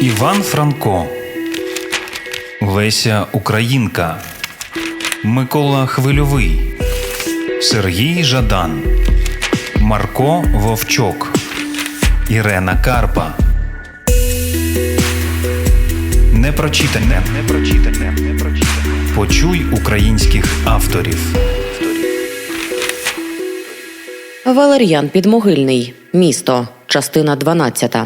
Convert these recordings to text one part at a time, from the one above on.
Іван Франко, Леся Українка, Микола Хвильовий, Сергій Жадан, Марко Вовчок, Ірена Карпа. Непрочитане. Непрочитане. Непрочитане. Почуй українських авторів. Валер'ян Підмогильний. Місто. Частина 12.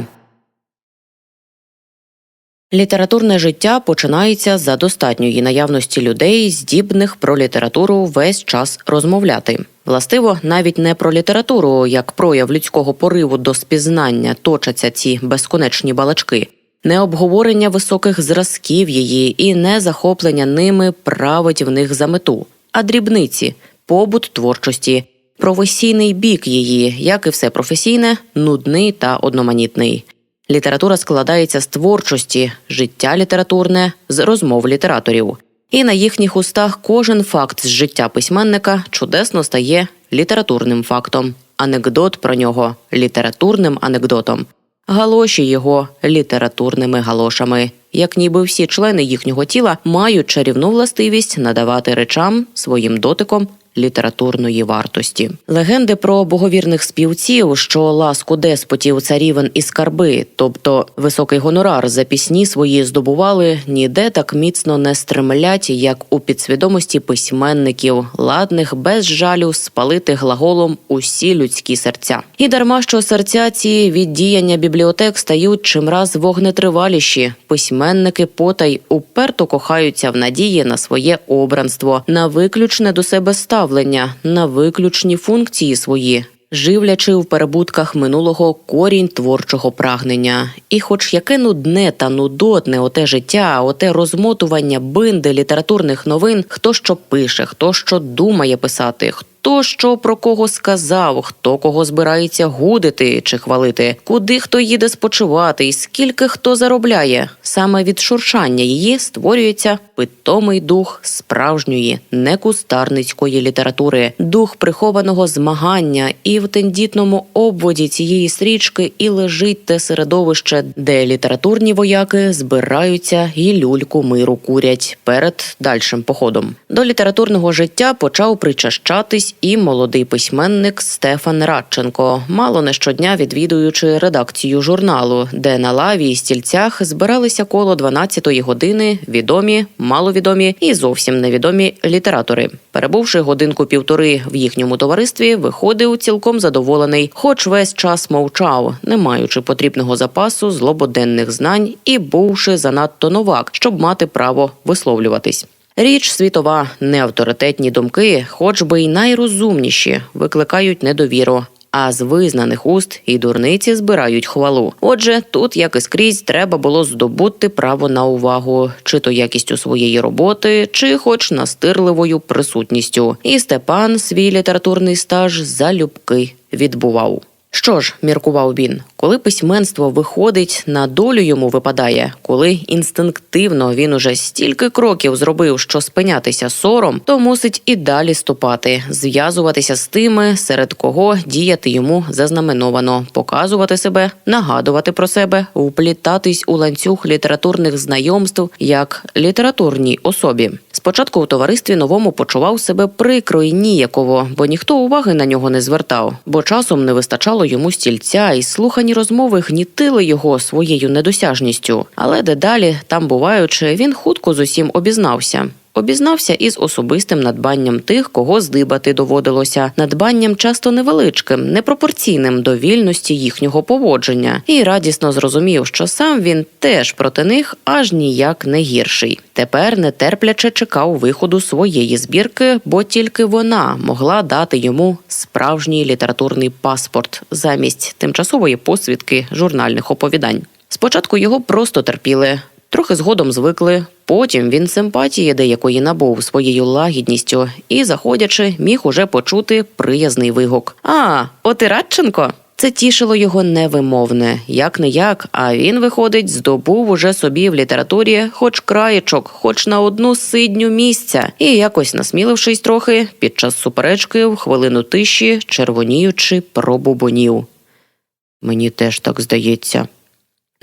Літературне життя починається за достатньої наявності людей, здібних про літературу весь час розмовляти. Властиво, навіть не про літературу, як прояв людського пориву до спізнання точаться ці безконечні балачки, не обговорення високих зразків її і не захоплення ними править в них за мету, а дрібниці, побут творчості, професійний бік її, як і все професійне, нудний та одноманітний. Література складається з творчості, життя літературне з розмов літераторів. І на їхніх устах кожен факт з життя письменника чудесно стає літературним фактом, анекдот про нього літературним анекдотом, галоші його літературними галошами, як ніби всі члени їхнього тіла мають чарівну властивість надавати речам своїм дотиком літературної вартості. Легенди про боговірних співців, що ласку деспотів, царівен і скарби, тобто високий гонорар за пісні свої здобували, ніде так міцно не стремлять, як у підсвідомості письменників, ладних без жалю спалити глаголом усі людські серця. І дарма що серця ці від діяння бібліотек стають чимраз вогнетриваліші. Письменники потай уперто кохаються в надії на своє обранство, на виключне до себе ставлення, на виключні функції свої. Живлячи в перебутках минулого корінь творчого прагнення, і, хоч яке нудне та нудотне оте життя, оте розмотування бинди літературних новин, хто що пише, хто що думає писати, хто що про кого сказав, хто кого збирається гудити чи хвалити, куди хто їде спочивати, і скільки хто заробляє. Саме від шуршання її створюється питомий дух справжньої некустарницької літератури, дух прихованого змагання, і в тендітному обводі цієї стрічки і лежить те середовище, де літературні вояки збираються і люльку миру курять перед дальшим походом. До літературного життя почав причащатись і молодий письменник Стефан Радченко, мало не щодня відвідуючи редакцію журналу, де на лаві і стільцях збиралися коло 12-ї години відомі, маловідомі і зовсім невідомі літератори. Перебувши годинку півтори в їхньому товаристві, виходив цілком задоволений, хоч весь час мовчав, не маючи потрібного запасу злободенних знань і бувши занадто новак, щоб мати право висловлюватись. Річ світова, неавторитетні думки, хоч би й найрозумніші, викликають недовіру. А з визнаних уст і дурниці збирають хвалу. Отже, тут, як і скрізь, треба було здобути право на увагу, чи то якістю своєї роботи, чи хоч настирливою присутністю. І Степан свій літературний стаж залюбки відбував. Що ж, міркував він, коли письменство виходить, на долю йому випадає, коли інстинктивно він уже стільки кроків зробив, що спинятися сором, то мусить і далі ступати, зв'язуватися з тими, серед кого діяти йому зазнаменовано, показувати себе, нагадувати про себе, вплітатись у ланцюг літературних знайомств як літературній особі. Спочатку у товаристві новому почував себе прикро і ніяково, бо ніхто уваги на нього не звертав, бо часом не вистачало йому стільця, і слухані розмови гнітили його своєю недосяжністю. Але дедалі, там буваючи, він хутко з усім обізнався. Обізнався із особистим надбанням тих, кого здибати доводилося, надбанням часто невеличким, непропорційним до вільності їхнього поводження, і радісно зрозумів, що сам він теж проти них аж ніяк не гірший. Тепер нетерпляче чекав виходу своєї збірки, бо тільки вона могла дати йому справжній літературний паспорт замість тимчасової посвідки журнальних оповідань. Спочатку його просто терпіли. Трохи згодом звикли. Потім він симпатії деякої набув своєю лагідністю і, заходячи, міг уже почути приязний вигук. А, от і Радченко? Це тішило його невимовне, як не як, а він, виходить, здобув уже собі в літературі хоч краєчок, хоч на одну сидню місця, і якось насмілившись трохи, під час суперечки в хвилину тиші, червоніючи, пробубонів. Мені теж так здається.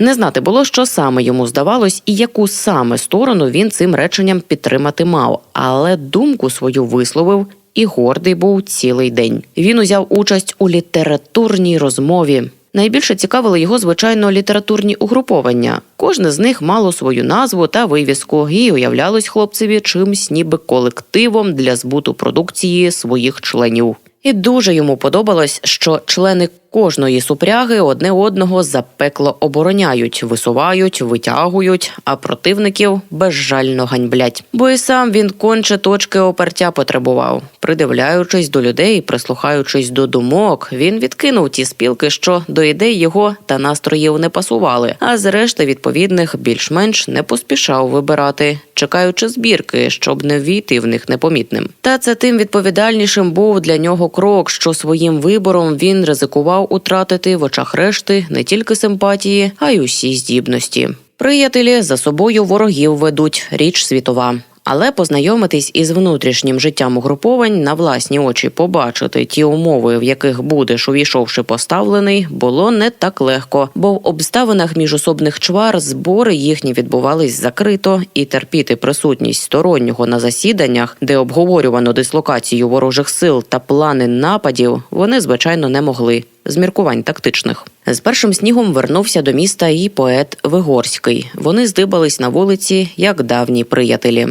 Не знати було, що саме йому здавалось, і яку саме сторону він цим реченням підтримати мав, але думку свою висловив і гордий був цілий день. Він узяв участь у літературній розмові. Найбільше цікавили його, звичайно, літературні угруповання. Кожне з них мало свою назву та вивіску і уявлялось хлопцеві чимсь ніби колективом для збуту продукції своїх членів. І дуже йому подобалось, що члени кожної супряги одне одного запекло обороняють, висувають, витягують, а противників безжально ганьблять. Бо і сам він конче точки опертя потребував. Придивляючись до людей, прислухаючись до думок, він відкинув ті спілки, що до ідей його та настроїв не пасували, а з решти відповідних більш-менш не поспішав вибирати, чекаючи збірки, щоб не війти в них непомітним. Та це тим відповідальнішим був для нього крок, що своїм вибором він ризикував утратити в очах решти не тільки симпатії, а й усі здібності. Приятелі за собою ворогів ведуть річ світова. Але познайомитись із внутрішнім життям угруповань на власні очі побачити ті умови, в яких будеш увійшовши поставлений, було не так легко, бо в обставинах міжособних чвар збори їхні відбувались закрито, і терпіти присутність стороннього на засіданнях, де обговорювано дислокацію ворожих сил та плани нападів, вони звичайно не могли. З міркувань тактичних з першим снігом вернувся до міста і поет Вигорський. Вони здибались на вулиці як давні приятелі.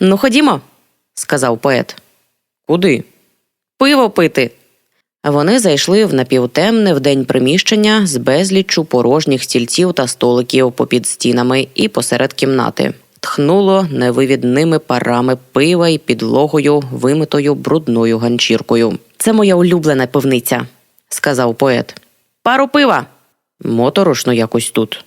Ну, ходімо, сказав поет. Куди? Пиво пити. Вони зайшли в напівтемне вдень приміщення з безліччю порожніх стільців та столиків попід стінами і посеред кімнати. Тхнуло невивідними парами пива і підлогою, вимитою брудною ганчіркою. Це моя улюблена пивниця, сказав поет. Пару пива. Моторошно якось тут,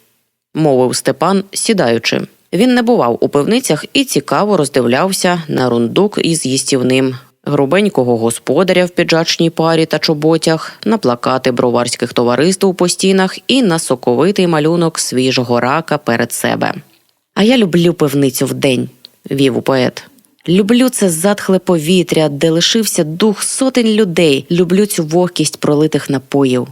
мовив Степан, сідаючи. Він не бував у пивницях і цікаво роздивлявся на рундук із їстівним, грубенького господаря в піджачній парі та чоботях, на плакати броварських товариств по стінах і на соковитий малюнок свіжого рака перед себе. А я люблю пивницю вдень, вів у поет. Люблю це затхле повітря, де лишився дух сотень людей. Люблю цю вогкість пролитих напоїв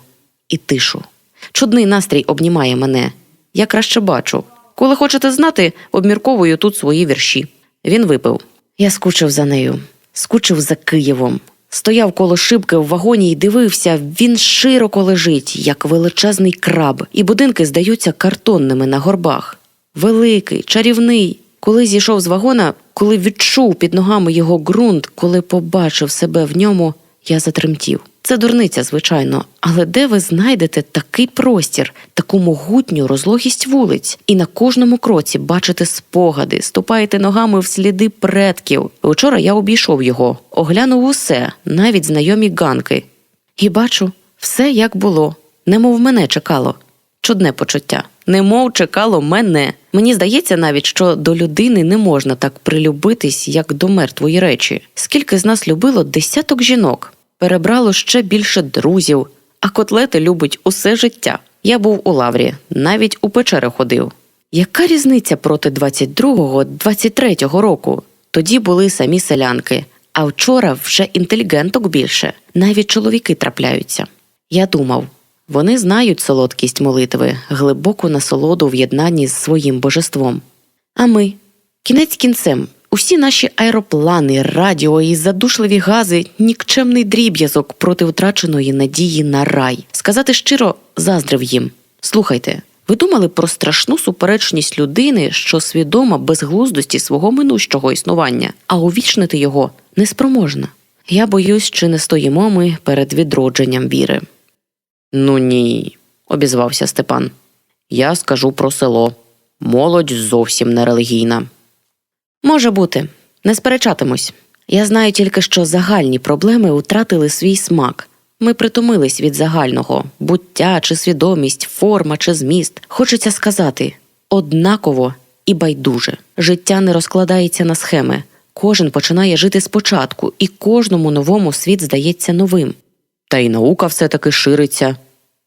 і тишу. Чудний настрій обнімає мене. Я краще бачу. Коли хочете знати, обмірковую тут свої вірші. Він випив. Я скучив за нею, скучив за Києвом. Стояв коло шибки в вагоні і дивився, він широко лежить, як величезний краб, і будинки здаються картонними на горбах. Великий, чарівний. Коли зійшов з вагона, коли відчув під ногами його ґрунт, коли побачив себе в ньому, я затремтів. Це дурниця, звичайно, але де ви знайдете такий простір, таку могутню розлогість вулиць, і на кожному кроці бачите спогади, ступаєте ногами в сліди предків. Вчора я обійшов його, оглянув усе, навіть знайомі ганки. І бачу, все як було, немов мене чекало. Чудне почуття, немов чекало мене. Мені здається навіть, що до людини не можна так прилюбитись, як до мертвої речі. Скільки з нас любило десяток жінок, перебрало ще більше друзів, а котлети любить усе життя. Я був у лаврі, навіть у печери ходив. Яка різниця проти 22-го, 23-го року? Тоді були самі селянки, а вчора вже інтелігенток більше, навіть чоловіки трапляються. Я думав, вони знають солодкість молитви, глибоку насолоду в єднанні з своїм божеством. А ми, кінець кінцем, усі наші аероплани, радіо і задушливі гази нікчемний дріб'язок проти втраченої надії на рай. Сказати щиро, заздрив їм. Слухайте, ви думали про страшну суперечність людини, що свідома безглуздості свого минущого існування, а увічнити його неспроможна. Я боюсь, чи не стоїмо ми перед відродженням віри. Ну ні, обізвався Степан. Я скажу про село. Молодь зовсім не релігійна. Може бути, не сперечатимусь. Я знаю тільки, що загальні проблеми втратили свій смак. Ми притомились від загального буття чи свідомість, форма чи зміст. Хочеться сказати однаково і байдуже. Життя не розкладається на схеми. Кожен починає жити спочатку, і кожному новому світ здається новим. Та й наука все-таки шириться,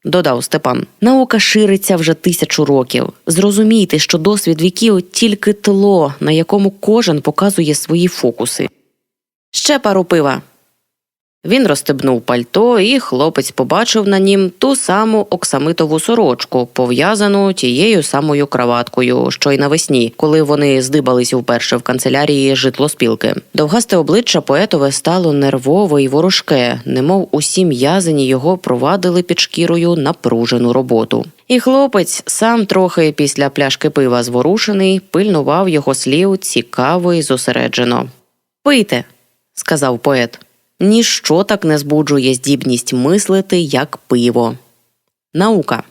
додав Степан. Наука шириться вже тисячу років. Зрозумійте, що досвід віків тільки тло, на якому кожен показує свої фокуси. Ще пару пива. Він розстебнув пальто, і хлопець побачив на нім ту саму оксамитову сорочку, пов'язану тією самою краваткою, що й навесні, коли вони здибались вперше в канцелярії житлоспілки. Довгасте обличчя поетове стало нервове і ворожке, немов усі м'язані його провадили під шкірою напружену роботу. І хлопець, сам трохи після пляшки пива зворушений, пильнував його слів цікаво і зосереджено. Пийте, сказав поет. Ніщо так не збуджує здібність мислити, як пиво. Наука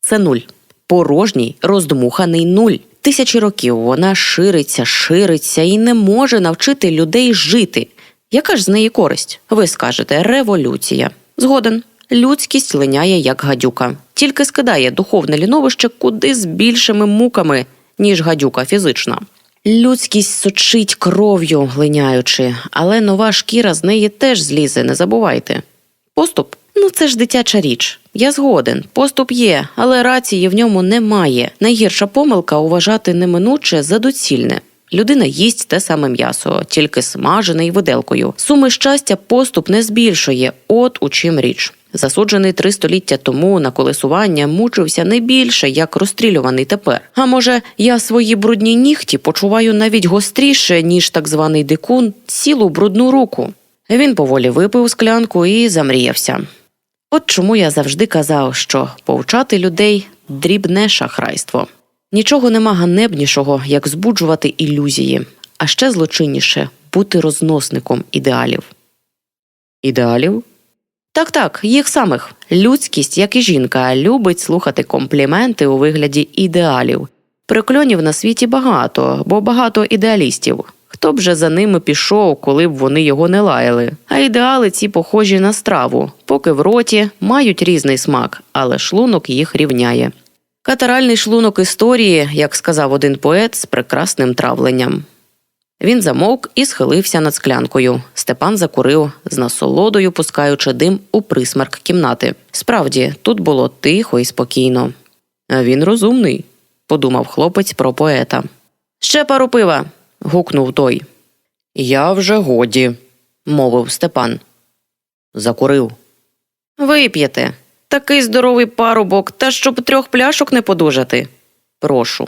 це нуль. Порожній, роздмуханий нуль. Тисячі років вона шириться, шириться і не може навчити людей жити. Яка ж з неї користь? Ви скажете революція. Згоден. Людськість линяє як гадюка, тільки скидає духовне ліновище куди з більшими муками, ніж гадюка фізична. Людськість сочить кров'ю, глиняючи, але нова шкіра з неї теж злізе, не забувайте. Поступ? Ну це ж дитяча річ. Я згоден. Поступ є, але рації в ньому немає. Найгірша помилка уважати неминуче за доцільне. Людина їсть те саме м'ясо, тільки смажене й виделкою. Суми щастя поступ не збільшує. От у чим річ. Засуджений три століття тому на колесування мучився не більше, як розстрілюваний тепер. А може, я свої брудні нігті почуваю навіть гостріше, ніж так званий дикун, цілу брудну руку. Він поволі випив склянку і замріявся. От чому я завжди казав, що повчати людей дрібне шахрайство. Нічого нема ганебнішого, як збуджувати ілюзії, а ще злочинніше бути розносником ідеалів. Ідеалів? Так, так, їх самих. Людськість, як і жінка, любить слухати компліменти у вигляді ідеалів. Прикльонів на світі багато, бо багато ідеалістів. Хто б же за ними пішов, коли б вони його не лаяли? А ідеали ці похожі на страву, поки в роті мають різний смак, але шлунок їх рівняє. Катаральний шлунок історії, як сказав один поет, з прекрасним травленням. Він замовк і схилився над склянкою. Степан закурив, з насолодою пускаючи дим у присмерк кімнати. Справді, тут було тихо і спокійно. Він розумний, подумав хлопець про поета. Ще пару пива. гукнув той. Я вже годі, мовив Степан. Закурив. Вип'єте. Такий здоровий парубок, та щоб трьох пляшок не подужати. Прошу.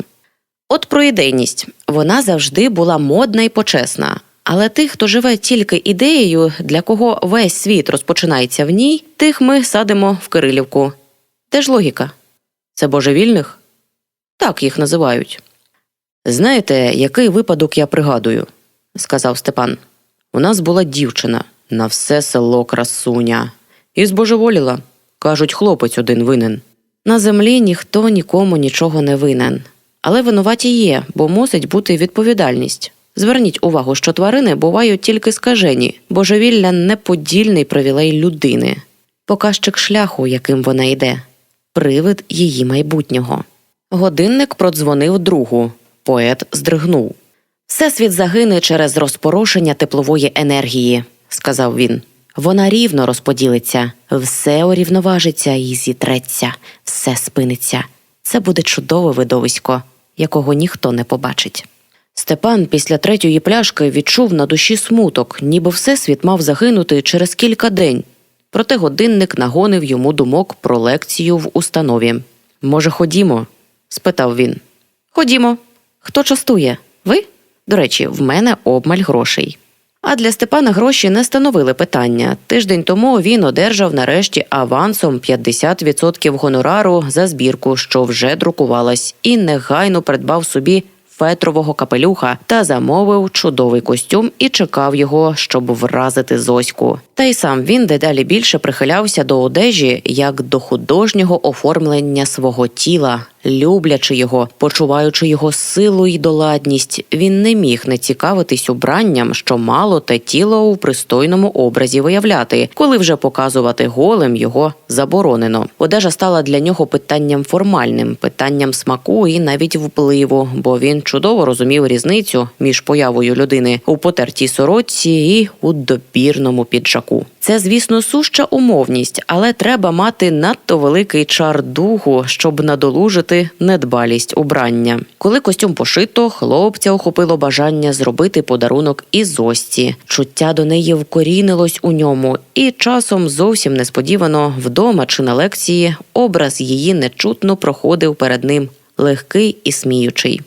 От про ідейність. Вона завжди була модна і почесна. Але тих, хто живе тільки ідеєю, для кого весь світ розпочинається в ній, тих ми садимо в Кирилівку. Де ж логіка? Це божевільних? Так їх називають. Знаєте, який випадок я пригадую, сказав Степан. У нас була дівчина на все село красуня. І збожеволіла. Кажуть, хлопець один винен. На землі ніхто нікому нічого не винен. Але винуваті є, бо мусить бути відповідальність. Зверніть увагу, що тварини бувають тільки скажені, божевілля неподільний привілей людини, показчик шляху, яким вона йде, привид її майбутнього. Годинник продзвонив другу. Поет здригнув. Всесвіт загине через розпорошення теплової енергії, сказав він. Вона рівно розподілиться, все урівноважиться і зітреться, все спиниться. Це буде чудове видовисько, якого ніхто не побачить. Степан після третьої пляшки відчув на душі смуток, ніби всесвіт мав загинути через кілька день. Проте годинник нагонив йому думок про лекцію в установі. Може, ходімо? спитав він. Ходімо. Хто частує? Ви? До речі, в мене обмаль грошей. А для Степана гроші не становили питання. Тиждень тому він одержав нарешті авансом 50% гонорару за збірку, що вже друкувалась, і негайно придбав собі фетрового капелюха та замовив чудовий костюм і чекав його, щоб вразити Зоську. Та й сам він дедалі більше прихилявся до одежі як до художнього оформлення свого тіла, люблячи його, почуваючи його силу й доладність, він не міг не цікавитись убранням, що мало те тіло у пристойному образі виявляти, коли вже показувати голим його заборонено. Одежа стала для нього питанням формальним, питанням смаку і навіть впливу, бо він чудово розумів різницю між появою людини у потертій сорочці і у добірному піджаку. Це, звісно, суща умовність, але треба мати надто великий чар духу, щоб надолужити недбалість убрання. Коли костюм пошито, хлопця охопило бажання зробити подарунок і Зості. Чуття до неї вкорінилось у ньому, і часом зовсім несподівано вдома чи на лекції образ її нечутно проходив перед ним легкий і сміючий.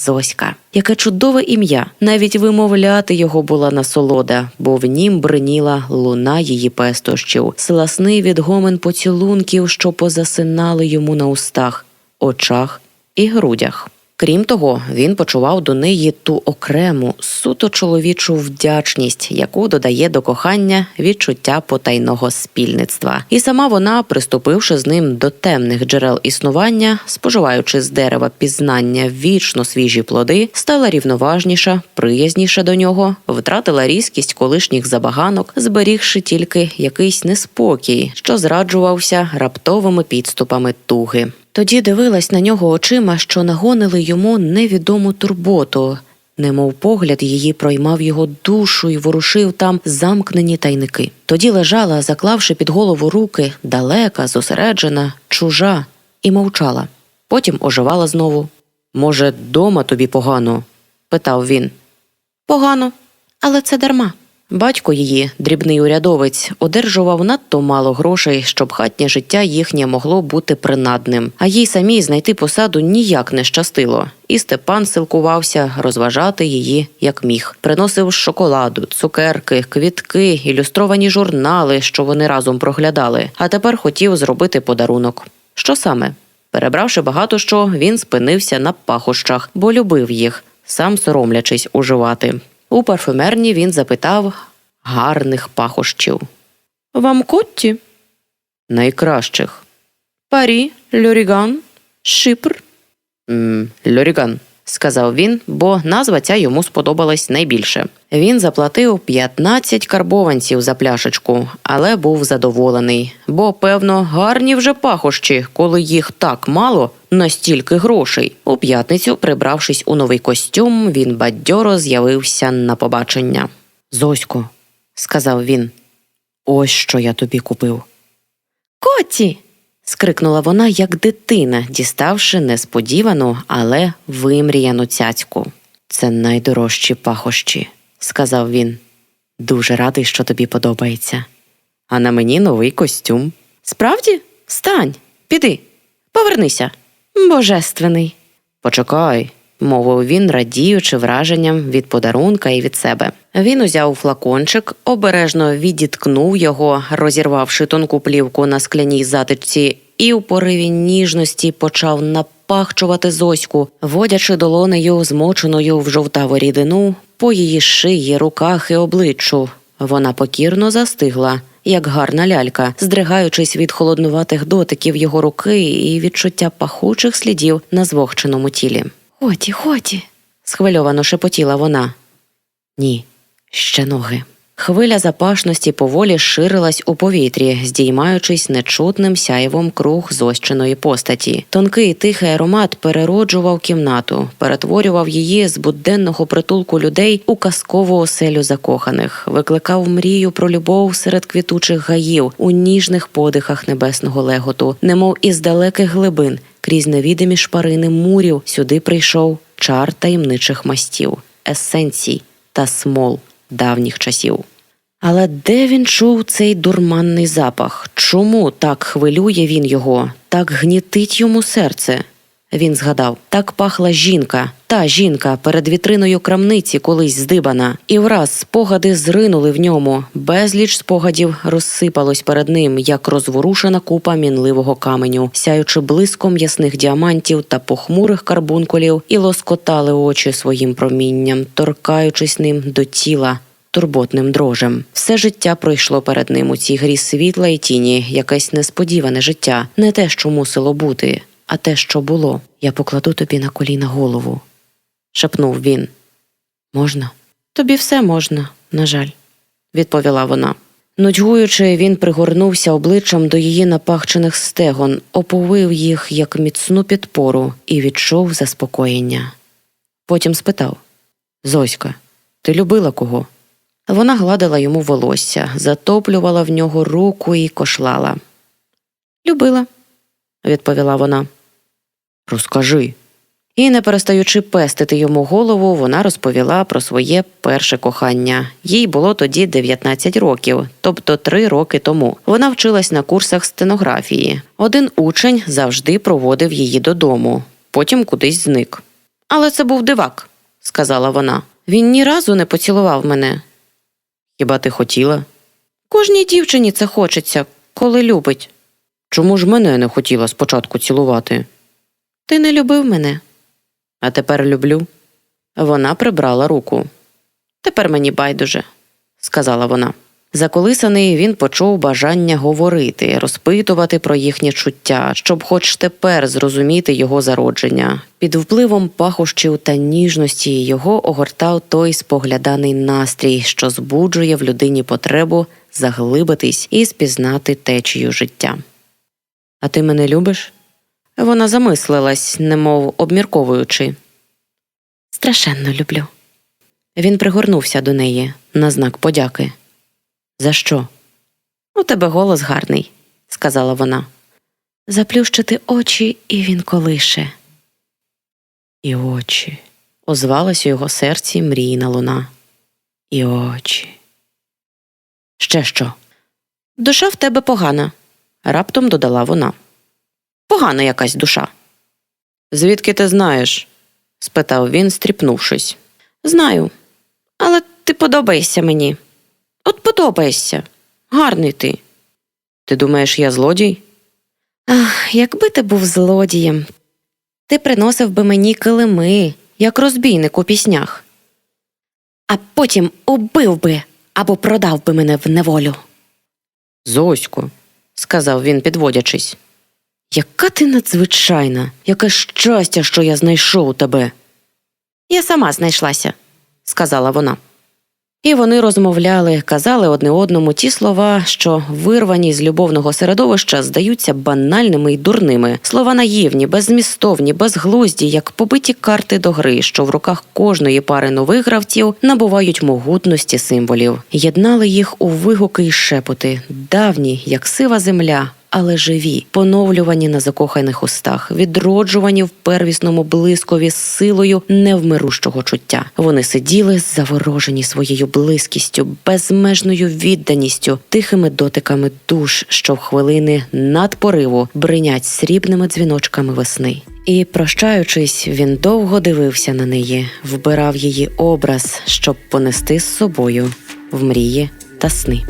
Зоська, яке чудове ім'я. Навіть вимовляти його була насолода, бо в нім бриніла луна її пестощів, сласний відгомен поцілунків, що позасинали йому на устах, очах і грудях. Крім того, він почував до неї ту окрему, суто чоловічу вдячність, яку додає до кохання відчуття потайного спільництва. І сама вона, приступивши з ним до темних джерел існування, споживаючи з дерева пізнання вічно свіжі плоди, стала рівноважніша, приязніша до нього, втратила різкість колишніх забаганок, зберігши тільки якийсь неспокій, що зраджувався раптовими підступами туги. Тоді дивилась на нього очима, що нагонили йому невідому турботу, немов погляд її проймав його душу і ворушив там замкнені тайники. Тоді лежала, заклавши під голову руки, далека, зосереджена, чужа, і мовчала. Потім оживала знову. Може, дома тобі погано? питав він. Погано, але це дарма. Батько її, дрібний урядовець, одержував надто мало грошей, щоб хатнє життя їхнє могло бути принадним, а їй самій знайти посаду ніяк не щастило. І Степан силкувався розважати її як міг. Приносив шоколаду, цукерки, квітки, ілюстровані журнали, що вони разом проглядали. А тепер хотів зробити подарунок. Що саме? Перебравши багато що, він спинився на пахощах, бо любив їх, сам соромлячись уживати. У парфюмерні він запитав гарних пахощів. Вам котті? Найкращих. Парі, Льоріган, Шипр. Льоріган, сказав він, бо назва ця йому сподобалась найбільше. Він заплатив 15 карбованців за пляшечку, але був задоволений, бо, певно, гарні вже пахощі, коли їх так мало, настільки грошей. У п'ятницю, прибравшись у новий костюм, він бадьоро з'явився на побачення. Зосько, сказав він, ось що я тобі купив. Коті. скрикнула вона, як дитина, діставши несподівану, але вимріяну цяцьку. Це найдорожчі пахощі, сказав він. Дуже радий, що тобі подобається. А на мені новий костюм. Справді? Встань, піди, повернися. Божественний. Почекай, мовив він, радіючи враженням від подарунка і від себе. Він узяв флакончик, обережно відіткнув його, розірвавши тонку плівку на скляній затичці, і у пориві ніжності почав напахчувати зоську, водячи долонею, змоченою в жовтаву рідину, по її шиї, руках і обличчю. Вона покірно застигла, як гарна лялька, здригаючись від холоднуватих дотиків його руки і відчуття пахучих слідів на звохченому тілі. Хоті, хоті. схвильовано шепотіла вона. Ні, ще ноги. Хвиля запашності поволі ширилась у повітрі, здіймаючись нечутним сяєвом круг зощеної постаті. Тонкий тихий аромат перероджував кімнату, перетворював її з буденного притулку людей у казкову оселю закоханих, викликав мрію про любов серед квітучих гаїв у ніжних подихах небесного леготу, немов із далеких глибин, крізь невідомі шпарини мурів сюди прийшов чар таємничих мастів, есенцій та смол давніх часів. Але де він чув цей дурманний запах? Чому так хвилює він його, так гнітить йому серце? Він згадав, так пахла жінка, та жінка перед вітриною крамниці колись здибана, і враз спогади зринули в ньому. Безліч спогадів розсипалось перед ним, як розворушена купа мінливого каменю, сяючи блиском ясних діамантів та похмурих карбункулів, і лоскотали очі своїм промінням, торкаючись ним до тіла. Турботним дрожем все життя пройшло перед ним у цій грі світла і тіні, якесь несподіване життя, не те, що мусило бути, а те, що було. Я покладу тобі на коліна голову, шепнув він. Можна? Тобі все можна, на жаль, відповіла вона. Нудьгуючи, він пригорнувся обличчям до її напахчених стегон, оповив їх як міцну підпору і відчув заспокоєння. Потім спитав Зоська, ти любила кого? Вона гладила йому волосся, затоплювала в нього руку і кошлала. Любила, відповіла вона. Розкажи. І, не перестаючи пестити йому голову, вона розповіла про своє перше кохання. Їй було тоді 19 років, тобто три роки тому. Вона вчилась на курсах стенографії. Один учень завжди проводив її додому, потім кудись зник. Але це був дивак, сказала вона. Він ні разу не поцілував мене. Хіба ти хотіла? Кожній дівчині це хочеться, коли любить. Чому ж мене не хотіла спочатку цілувати? Ти не любив мене. А тепер люблю. Вона прибрала руку. Тепер мені байдуже, сказала вона. Заколисаний він почув бажання говорити, розпитувати про їхнє чуття, щоб хоч тепер зрозуміти його зародження. Під впливом пахощів та ніжності його огортав той спогляданий настрій, що збуджує в людині потребу заглибитись і спізнати течію життя. А ти мене любиш? Вона замислилась, немов обмірковуючи. Страшенно люблю. Він пригорнувся до неї на знак подяки. За що? У тебе голос гарний, сказала вона. Заплющити очі, і він колише. І очі. Озвалась у його серці мрійна луна. І очі. Ще що? Душа в тебе погана, раптом додала вона. Погана якась душа. Звідки ти знаєш? спитав він, стріпнувшись. Знаю, але ти подобаєшся мені. От подобаєшся. Гарний ти. Ти думаєш, я злодій? Ах, якби ти був злодієм. Ти приносив би мені килими, як розбійник у піснях. А потім убив би або продав би мене в неволю. Зосько, сказав він, підводячись. Яка ти надзвичайна, яке щастя, що я знайшов тебе. Я сама знайшлася, сказала вона. І вони розмовляли, казали одне одному ті слова, що вирвані з любовного середовища здаються банальними й дурними. Слова наївні, беззмістовні, безглузді, як побиті карти до гри, що в руках кожної пари нових гравців набувають могутності символів. Єднали їх у вигуки й шепоти, давні, як сива земля, але живі, поновлювані на закоханих устах, відроджувані в первісному блискові силою невмирущого чуття. Вони сиділи заворожені своєю близькістю, безмежною відданістю, тихими дотиками душ, що в хвилини надпориву бринять срібними дзвіночками весни. І, прощаючись, він довго дивився на неї, вбирав її образ, щоб понести з собою в мрії. Та сни.